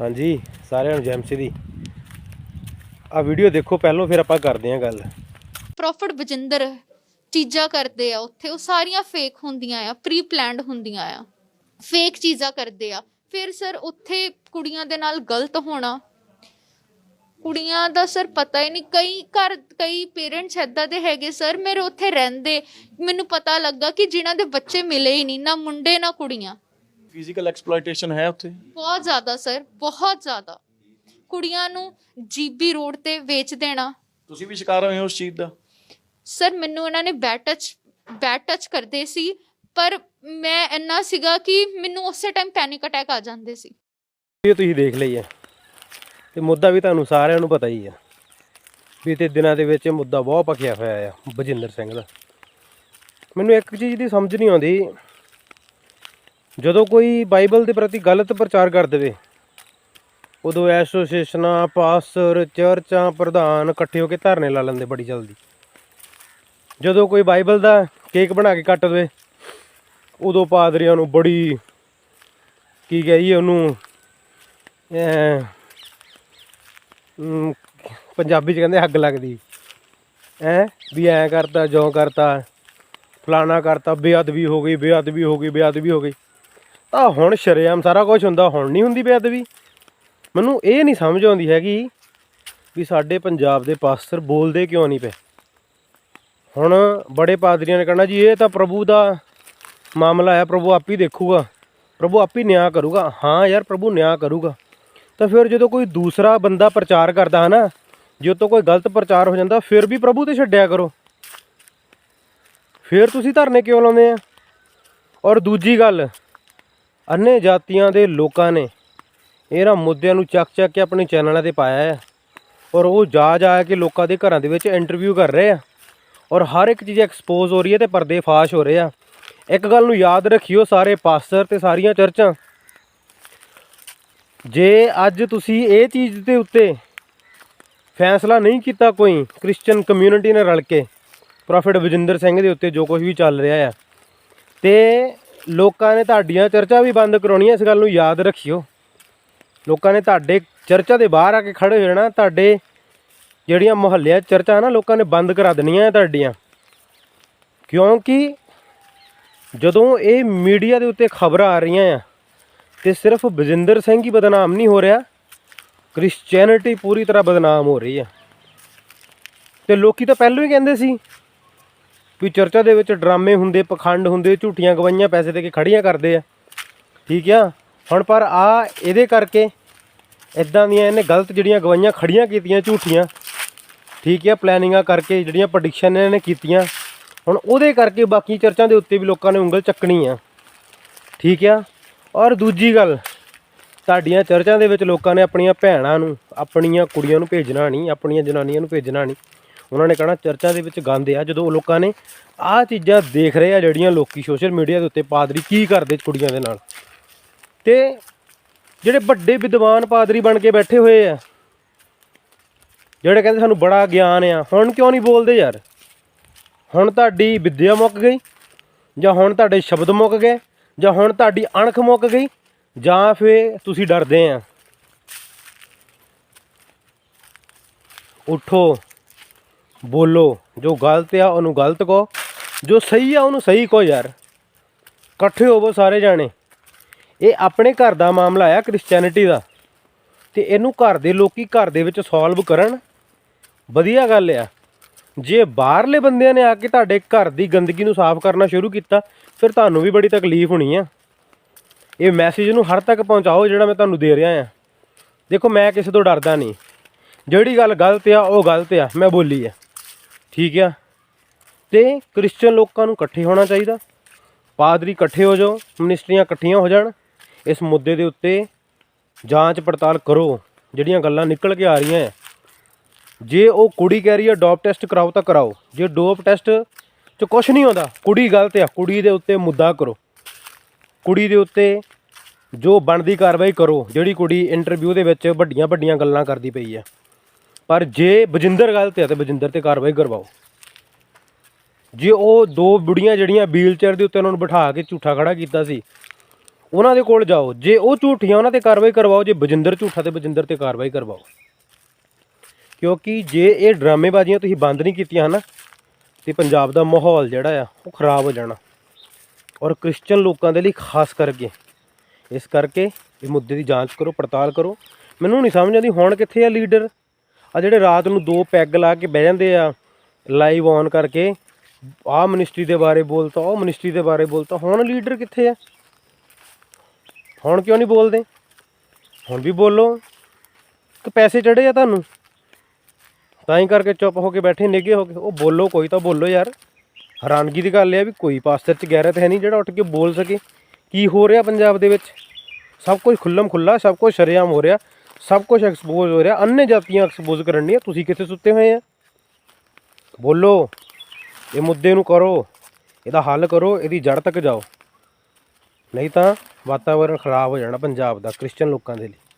ਹਾਂਜੀ, ਸਾਰਿਆਂ ਨੂੰ ਜੈਮਸੀ ਦੀ। ਆ ਵੀਡੀਓ ਦੇਖੋ, ਪਹਿਲਾਂ ਫਿਰ ਆਪਾਂ ਕਰਦੇ ਹਾਂ ਗੱਲ। ਪ੍ਰੋਫਿਟ ਬਜਿੰਦਰ ਚੀਜ਼ਾਂ ਕਰਦੇ ਆ ਉੱਥੇ, ਉਹ ਸਾਰੀਆਂ ਫੇਕ ਹੁੰਦੀਆਂ ਆ ਪ੍ਰੀ ਪਲਾਨਡ ਹੁੰਦੀਆਂ ਆ। ਫੇਕ ਚੀਜ਼ਾਂ ਕਰਦੇ ਆ। ਫਿਰ ਸਰ ਉੱਥੇ ਕੁੜੀਆਂ ਦੇ ਨਾਲ ਗਲਤ ਹੋਣਾ। ਕੁੜੀਆਂ ਦਾ ਸਰ ਪਤਾ ਹੀ ਨਹੀਂ, ਕਈ ਘਰ, ਕਈ ਪੇਰੈਂਟਸ ਏਦਾਂ ਦੇ ਹੈਗੇ ਸਰ ਮੇਰੇ ਉੱਥੇ ਰਹਿੰਦੇ। ਮੈਨੂੰ ਪਤਾ ਲੱਗਾ ਕਿ ਜਿਨ੍ਹਾਂ ਦੇ ਬੱਚੇ ਮਿਲੇ ਹੀ ਨਹੀਂ, ਨਾ ਮੁੰਡੇ, ਨਾ ਕੁੜੀਆਂ। ਫਿਜ਼ੀਕਲ ਐਕਸਪਲੋਇਟੇਸ਼ਨ ਹੈ ਉੱਥੇ? ਬਹੁਤ ਜ਼ਿਆਦਾ ਸਰ ਬਹੁਤ ਜ਼ਿਆਦਾ। ਕੁੜੀਆਂ ਨੂੰ ਜੀਬੀ ਰੋਡ ਤੇ ਵੇਚ ਦੇਣਾ। ਤੁਸੀਂ ਵੀ ਸ਼ਿਕਾਰ ਹੋਏ ਹੋ ਉਸ ਚੀਜ਼ ਦਾ? ਸਰ ਮੈਨੂੰ ਇਹਨਾਂ ਨੇ ਬੈਟ ਟੱਚ ਬੈਟ ਟੱਚ ਕਰਦੇ ਸੀ ਪਰ ਮੈਂ ਇੰਨਾ ਸੀਗਾ ਕਿ ਮੈਨੂੰ ਉਸੇ ਟਾਈਮ ਪੈਨਿਕ ਅਟੈਕ ਆ ਜਾਂਦੇ ਸੀ। ਇਹ ਤੁਸੀਂ ਦੇਖ ਲਈ ਹੈ। ਤੇ ਮੁੱਦਾ ਵੀ ਤੁਹਾਨੂੰ ਸਾਰਿਆਂ ਨੂੰ ਪਤਾ ਹੀ ਆ ਬੀਤੇ ਦਿਨਾਂ ਦੇ ਵਿੱਚ ਮੁੱਦਾ ਬਹੁਤ ਭਖਿਆ ਹੋਇਆ ਆ ਬਜਿੰਦਰ ਸਿੰਘ ਦਾ। ਮੈਨੂੰ ਇੱਕ ਚੀਜ਼ ਦੀ ਸਮਝ ਨਹੀਂ ਆਉਂਦੀ। ਜਦੋਂ ਕੋਈ ਬਾਈਬਲ ਦੇ ਪ੍ਰਤੀ ਗਲਤ ਪ੍ਰਚਾਰ ਕਰ ਦੇਵੇ ਉਦੋਂ ਐਸੋਸੀਏਸ਼ਨਾਂ ਪਾਸਟਰ ਚਰਚਾਂ ਪ੍ਰਧਾਨ ਇਕੱਠੇ ਹੋ ਕੇ ਧਰਨੇ ਲਾ ਲੈਂਦੇ ਬੜੀ ਜਲਦੀ। ਜਦੋਂ ਕੋਈ ਬਾਈਬਲ ਦਾ ਕੇਕ ਬਣਾ ਕੇ ਕੱਟ ਦੇਵੇ ਉਦੋਂ ਪਾਦਰੀਆਂ ਨੂੰ ਬੜੀ ਕੀ ਕਹੀਏ ਉਹਨੂੰ ਅਮ, ਪੰਜਾਬੀ ਚ ਕਹਿੰਦੇ ਅੱਗ ਲੱਗਦੀ। ਹੈ ਵੀ ਐਂ ਕਰਤਾ ਜੋ ਕਰਤਾ ਫਲਾਣਾ ਕਰਤਾ ਬੇਅਦਬੀ ਹੋ ਗਈ ਬੇਅਦਬੀ ਹੋ ਗਈ ਬੇਅਦਬੀ ਹੋ ਗਈ। ਤਾਂ ਹੁਣ ਸ਼ਰੇਆਮ ਸਾਰਾ ਕੁਝ ਹੁੰਦਾ, ਹੁਣ ਨਹੀਂ ਹੁੰਦੀ ਬੇਅਦਬੀ। ਮੈਨੂੰ ਇਹ ਨਹੀਂ ਸਮਝ ਆਉਂਦੀ ਹੈਗੀ ਵੀ ਸਾਡੇ ਪੰਜਾਬ ਦੇ ਪਾਸਟਰ ਬੋਲਦੇ ਕਿਉਂ ਨਹੀਂ ਪਏ। ਹੁਣ ਬੜੇ ਪਾਦਰੀਆਂ ਨੇ ਕਹਿਣਾ ਜੀ, ਇਹ ਤਾਂ ਪ੍ਰਭੂ ਦਾ ਮਾਮਲਾ ਹੈ, ਪ੍ਰਭੂ ਆਪ ਹੀ ਦੇਖੂਗਾ। ਪ੍ਰਭੂ ਆਪ ਹੀ ਨਿਆਂ ਕਰੂਗਾ। ਹਾਂ ਯਾਰ, ਪ੍ਰਭੂ ਨਿਆਂ ਕਰੂਗਾ। ਤਾਂ ਫਿਰ ਜਦੋਂ ਕੋਈ ਦੂਸਰਾ ਬੰਦਾ ਪ੍ਰਚਾਰ ਕਰਦਾ ਹੈ ਨਾ, ਜੇ ਉਹ ਤੋਂ ਕੋਈ ਗਲਤ ਪ੍ਰਚਾਰ ਹੋ ਜਾਂਦਾ, ਫਿਰ ਵੀ ਪ੍ਰਭੂ ਤੇ ਛੱਡਿਆ ਕਰੋ। ਫਿਰ ਤੁਸੀਂ ਧਰਨੇ ਕਿਉਂ ਲਾਉਂਦੇ ਆ? ਔਰ ਦੂਜੀ ਗੱਲ ਅੰਨੇ ਜਾਤੀਆਂ ਦੇ ਲੋਕਾਂ ਨੇ ਇਹਨਾਂ ਮੁੱਦਿਆਂ ਨੂੰ ਚੱਕ ਚੱਕ ਕੇ ਆਪਣੇ ਚੈਨਲਾਂ ਤੇ ਪਾਇਆ ਹੈ ਔਰ ਉਹ ਜਾ ਜਾ ਕੇ ਲੋਕਾਂ ਦੇ ਘਰਾਂ ਦੇ ਵਿੱਚ ਇੰਟਰਵਿਊ ਕਰ ਰਹੇ ਆ। ਔਰ ਹਰ ਇੱਕ ਚੀਜ਼ ਐਕਸਪੋਜ਼ ਹੋ ਰਹੀ ਹੈ ਤੇ ਪਰਦੇ ਫਾਸ਼ ਹੋ ਰਹੇ ਆ। ਇੱਕ ਗੱਲ ਨੂੰ ਯਾਦ ਰੱਖਿਓ ਸਾਰੇ ਪਾਸਟਰ ਤੇ ਸਾਰੀਆਂ ਚਰਚਾਂ। ਜੇ ਅੱਜ ਤੁਸੀਂ ਇਹ ਚੀਜ਼ ਦੇ ਉੱਤੇ ਫੈਸਲਾ ਨਹੀਂ ਕੀਤਾ ਕੋਈ ਕ੍ਰਿਸਚੀਅਨ ਕਮਿਊਨਿਟੀ ਨਾਲ ਰਲ ਕੇ ਪ੍ਰੋਫਿਟ ਵਿਜਿੰਦਰ ਸਿੰਘ ਦੇ ਉੱਤੇ ਜੋ ਕੁਝ ਵੀ ਚੱਲ ਰਿਹਾ ਆ, ਤੇ ਲੋਕਾਂ ਨੇ ਤੁਹਾਡੀਆਂ ਚਰਚਾ ਵੀ ਬੰਦ ਕਰਾਉਣੀਆਂ, ਇਸ ਗੱਲ ਨੂੰ ਯਾਦ ਰੱਖਿਓ। ਲੋਕਾਂ ਨੇ ਤੁਹਾਡੇ ਚਰਚਾ ਦੇ ਬਾਹਰ ਆ ਕੇ ਖੜੇ ਹੋ ਜਾਣਾ ਤੁਹਾਡੇ ਜਿਹੜੀਆਂ ਮੁਹੱਲਿਆਂ 'ਚ ਚਰਚਾ ਨਾ ਲੋਕਾਂ ਨੇ ਬੰਦ ਕਰਾ ਦੇਣੀਆਂ ਤੁਹਾਡੀਆਂ। ਕਿਉਂਕਿ ਜਦੋਂ ਇਹ ਮੀਡੀਆ ਦੇ ਉੱਤੇ ਖਬਰਾਂ ਆ ਰਹੀਆਂ ਆ, ਤੇ ਸਿਰਫ ਬਜਿੰਦਰ ਸਿੰਘ ਹੀ ਬਦਨਾਮ ਨਹੀਂ ਹੋ ਰਿਹਾ ਕ੍ਰਿਸਚੀਅਨਿਟੀ ਪੂਰੀ ਤਰ੍ਹਾਂ ਬਦਨਾਮ ਹੋ ਰਹੀ ਆ। ਤੇ ਲੋਕੀ ਤਾਂ ਪਹਿਲਾਂ ਹੀ ਕਹਿੰਦੇ ਸੀ ਵੀ ਚਰਚਾ ਦੇ ਵਿੱਚ ਡਰਾਮੇ ਹੁੰਦੇ, ਪਖੰਡ ਹੁੰਦੇ, ਝੂਠੀਆਂ ਗਵਾਈਆਂ ਪੈਸੇ ਦੇ ਕੇ ਖੜੀਆਂ ਕਰਦੇ ਆ। ਠੀਕ ਆ? ਹੁਣ ਪਰ ਆ ਇਹਦੇ ਕਰਕੇ ਇਦਾਂ ਦੀਆਂ ਇਹਨੇ ਗਲਤ ਜਿਹੜੀਆਂ ਗਵਾਈਆਂ ਖੜੀਆਂ ਕੀਤੀਆਂ, ਝੂਠੀਆਂ। ਠੀਕ ਆ? ਪਲੈਨਿੰਗਾਂ ਕਰਕੇ ਜਿਹੜੀਆਂ ਪ੍ਰੈਡਿਕਸ਼ਨ ਇਹਨੇ ਕੀਤੀਆਂ। ਹੁਣ ਉਹਦੇ ਕਰਕੇ ਬਾਕੀ ਚਰਚਾਂ ਦੇ ਉੱਤੇ ਵੀ ਲੋਕਾਂ ਨੇ ਉਂਗਲ ਚੱਕਣੀ ਆ। ਠੀਕ ਆ? ਔਰ ਦੂਜੀ ਗੱਲ, ਤੁਹਾਡੀਆਂ ਚਰਚਾਂ ਦੇ ਵਿੱਚ ਲੋਕਾਂ ਨੇ ਆਪਣੀਆਂ ਭੈਣਾਂ ਨੂੰ, ਆਪਣੀਆਂ ਕੁੜੀਆਂ ਨੂੰ ਭੇਜਣਾ ਨਹੀਂ, ਆਪਣੀਆਂ ਜਨਾਨੀਆਂ ਨੂੰ ਭੇਜਣਾ ਨਹੀਂ। ਉਹਨਾਂ ਨੇ ਕਹਣਾ ਚਰਚਾ ਦੇ ਵਿੱਚ ਗੰਦ ਆ, ਜਦੋਂ ਉਹ ਲੋਕਾਂ ਨੇ ਆਹ ਚੀਜ਼ਾਂ ਦੇਖ ਰਹੇ ਆ ਜਿਹੜੀਆਂ ਲੋਕੀ ਸੋਸ਼ਲ ਮੀਡੀਆ ਦੇ ਉੱਤੇ ਪਾਦਰੀ ਕੀ ਕਰਦੇ ਕੁੜੀਆਂ ਦੇ ਨਾਲ। ਤੇ ਜਿਹੜੇ ਵੱਡੇ ਵਿਦਵਾਨ ਪਾਦਰੀ ਬਣ ਕੇ ਬੈਠੇ ਹੋਏ ਆ, ਜਿਹੜੇ ਕਹਿੰਦੇ ਸਾਨੂੰ ਬੜਾ ਗਿਆਨ ਆ, ਹੁਣ ਕਿਉਂ ਨਹੀਂ ਬੋਲਦੇ ਯਾਰ? ਹੁਣ ਤੁਹਾਡੀ ਵਿੱਦਿਆ ਮੁੱਕ ਗਈ, ਜਾਂ ਹੁਣ ਤੁਹਾਡੇ ਸ਼ਬਦ ਮੁੱਕ ਗਏ, ਜਾਂ ਹੁਣ ਤੁਹਾਡੀ ਅਣਖ ਮੁੱਕ ਗਈ, ਜਾਂ ਫਿਰ ਤੁਸੀਂ ਡਰਦੇ ਆ? ਉਠੋ। ਬੋਲੋ, ਜੋ ਗਲਤ ਆ, ਉਹਨੂੰ ਗਲਤ ਕਹੋ। ਜੋ ਸਹੀ ਆ, ਉਹਨੂੰ ਸਹੀ ਕਹੋ ਯਾਰ। ਇਕੱਠੇ ਹੋਵੋ ਸਾਰੇ ਜਾਣੇ। ਇਹ ਆਪਣੇ ਘਰ ਦਾ ਮਾਮਲਾ ਆ ਕ੍ਰਿਸਚੀਅਨਿਟੀ ਦਾ। ਤੇ ਇਹਨੂੰ ਘਰ ਦੇ ਲੋਕੀ ਘਰ ਦੇ ਵਿੱਚ ਸੋਲਵ ਕਰਨ। ਵਧੀਆ ਗੱਲ ਆ। ਜੇ ਬਾਹਰਲੇ ਬੰਦਿਆਂ ਨੇ ਆ ਕੇ ਤੁਹਾਡੇ ਘਰ ਦੀ ਗੰਦਗੀ ਨੂੰ ਸਾਫ਼ ਕਰਨਾ ਸ਼ੁਰੂ ਕੀਤਾ, ਫਿਰ ਤੁਹਾਨੂੰ ਵੀ ਬੜੀ ਤਕਲੀਫ ਹੋਣੀ ਆ। ਇਹ ਮੈਸੇਜ ਨੂੰ ਹਰ ਤੱਕ ਪਹੁੰਚਾਓ ਜਿਹੜਾ ਮੈਂ ਤੁਹਾਨੂੰ ਦੇ ਰਿਹਾ ਆ। ਦੇਖੋ, ਮੈਂ ਕਿਸੇ ਤੋਂ ਡਰਦਾ ਨਹੀਂ। ਜਿਹੜੀ ਗੱਲ ਗਲਤ ਆ, ਉਹ ਗਲਤ ਆ। ਮੈਂ ਬੋਲੀ ਆ। ਠੀਕ ਆ? ਤੇ ਕ੍ਰਿਸਚੀਅਨ ਲੋਕਾਂ ਨੂੰ ਇਕੱਠੇ ਹੋਣਾ ਚਾਹੀਦਾ। ਪਾਦਰੀ ਇਕੱਠੇ ਹੋ ਜਾਓ, ਮਿਨਿਸਟਰੀਆਂ ਇਕੱਠੀਆਂ ਹੋ ਜਾਣ, ਇਸ ਮੁੱਦੇ ਦੇ ਉੱਤੇ ਜਾਂਚ ਪੜਤਾਲ ਕਰੋ, ਜਿਹੜੀਆਂ ਗੱਲਾਂ ਨਿਕਲ ਕੇ ਆ ਰਹੀਆਂ ਜੇ ਉਹ ਕੁੜੀ ਕਹਿ ਰਹੀ ਹੈ ਡੋਪ ਟੈਸਟ ਕਰਾਓ ਤਾਂ ਕਰਾਓ। ਜੇ ਡੋਪ ਟੈਸਟ 'ਚ ਕੁਝ ਨਹੀਂ ਹੁੰਦਾ ਕੁੜੀ ਗਲਤ ਆ, ਕੁੜੀ ਦੇ ਉੱਤੇ ਮੁੱਦਾ ਕਰੋ। ਕੁੜੀ ਦੇ ਉੱਤੇ ਜੋ ਬਣਦੀ ਕਾਰਵਾਈ ਕਰੋ, ਜਿਹੜੀ ਕੁੜੀ ਇੰਟਰਵਿਊ ਦੇ ਵਿੱਚ ਵੱਡੀਆਂ ਵੱਡੀਆਂ ਗੱਲਾਂ ਕਰਦੀ ਪਈ ਆ। ਪਰ ਜੇ ਬਜਿੰਦਰ ਗਲਤ ਹੈ ਤੇ ਬਜਿੰਦਰ ਤੇ ਕਾਰਵਾਈ ਕਰਵਾਓ। ਜੇ ਉਹ ਦੋ ਬੁੜੀਆਂ ਜਿਹੜੀਆਂ ਵੀਲਚੇਅਰ ਦੇ ਉੱਤੇ ਉਹਨਾਂ ਨੂੰ ਬਿਠਾ ਕੇ ਝੂਠਾ ਖੜਾ ਕੀਤਾ ਸੀ, ਉਹਨਾਂ ਦੇ ਕੋਲ ਜਾਓ। ਜੇ ਉਹ ਝੂਠੀਆਂ, ਉਹਨਾਂ ਤੇ ਕਾਰਵਾਈ ਕਰਵਾਓ। ਜੇ ਬਜਿੰਦਰ ਝੂਠਾ ਤੇ ਬਜਿੰਦਰ ਤੇ ਕਾਰਵਾਈ ਕਰਵਾਓ। ਕਿਉਂਕਿ ਜੇ ਇਹ ਡਰਾਮੇਬਾਜ਼ੀਆਂ ਤੁਸੀਂ ਬੰਦ ਨਹੀਂ ਕੀਤੀਆਂ ਹਨਾ, ਤੇ ਪੰਜਾਬ ਦਾ ਮਾਹੌਲ ਜਿਹੜਾ ਆ, ਉਹ ਖਰਾਬ ਹੋ ਜਾਣਾ। ਔਰ ਕ੍ਰਿਸਚੀਅਨ ਲੋਕਾਂ ਦੇ ਲਈ ਖਾਸ ਕਰਕੇ, ਇਸ ਕਰਕੇ ਇਹ ਮੁੱਦੇ ਦੀ ਜਾਂਚ ਕਰੋ, ਪੜਤਾਲ ਕਰੋ। ਮੈਨੂੰ ਨਹੀਂ ਸਮਝ ਆਉਂਦੀ, ਹੁਣ ਕਿੱਥੇ ਆ ਲੀਡਰ? ਆ ਜਿਹੜੇ ਰਾਤ ਨੂੰ ਦੋ ਪੈਗ ਲਾ ਕੇ ਬਹਿ ਜਾਂਦੇ ਆ ਲਾਈਵ ਔਨ ਕਰਕੇ, ਆਹ ਮਿਨਿਸਟਰੀ ਦੇ ਬਾਰੇ ਬੋਲਤਾ, ਉਹ ਮਿਨਿਸਟਰੀ ਦੇ ਬਾਰੇ ਬੋਲਤਾ, ਹੁਣ ਲੀਡਰ ਕਿੱਥੇ ਆ? ਹੁਣ ਕਿਉਂ ਨਹੀਂ ਬੋਲਦੇ? ਹੁਣ ਵੀ ਬੋਲੋ। ਕਿ ਪੈਸੇ ਚੜੇ ਆ ਤੁਹਾਨੂੰ। ਤਾਂ ਹੀ ਕਰਕੇ ਚੁੱਪ ਹੋ ਕੇ ਬੈਠੇ, ਨਿੱਗੇ ਹੋ ਕੇ। ਉਹ ਬੋਲੋ, ਕੋਈ ਤਾਂ ਬੋਲੋ ਯਾਰ। ਹੈਰਾਨਗੀ ਦੀ ਗੱਲ ਇਹ ਵੀ ਕੋਈ ਪਾਸਟਰ ਚ ਗੈਰਤ ਹੈ ਨਹੀਂ ਜਿਹੜਾ ਉੱਠ ਕੇ ਬੋਲ ਸਕੇ। ਕੀ ਹੋ ਰਿਹਾ ਪੰਜਾਬ ਦੇ ਵਿੱਚ? ਸਭ ਕੁਝ ਖੁੱਲਮ ਖੁੱਲਾ ਸਭ ਕੁਝ ਸ਼ਰੇਆਮ ਹੋ ਰਿਹਾ। ਸਭ ਕੁਝ ਐਕਸਪੋਜ਼ ਹੋ ਰਿਹਾ। ਅੰਨੇ ਜਾਤੀਆਂ ਐਕਸਪੋਜ਼ ਕਰਨੀਆਂ ਤੁਸੀਂ ਕਿੱਥੇ ਸੁੱਤੇ ਹੋਏ ਆ? ਬੋਲੋ, ਇਹ ਮੁੱਦੇ ਨੂੰ ਕਰੋ। ਇਹਦਾ ਹੱਲ ਕਰੋ। ਇਹਦੀ ਜੜ ਤੱਕ ਜਾਓ। ਨਹੀਂ ਤਾਂ ਵਾਤਾਵਰਣ ਖਰਾਬ ਹੋ ਜਾਣਾ ਪੰਜਾਬ ਦਾ ਕ੍ਰਿਸਚੀਅਨ ਲੋਕਾਂ ਦੇ ਲਈ।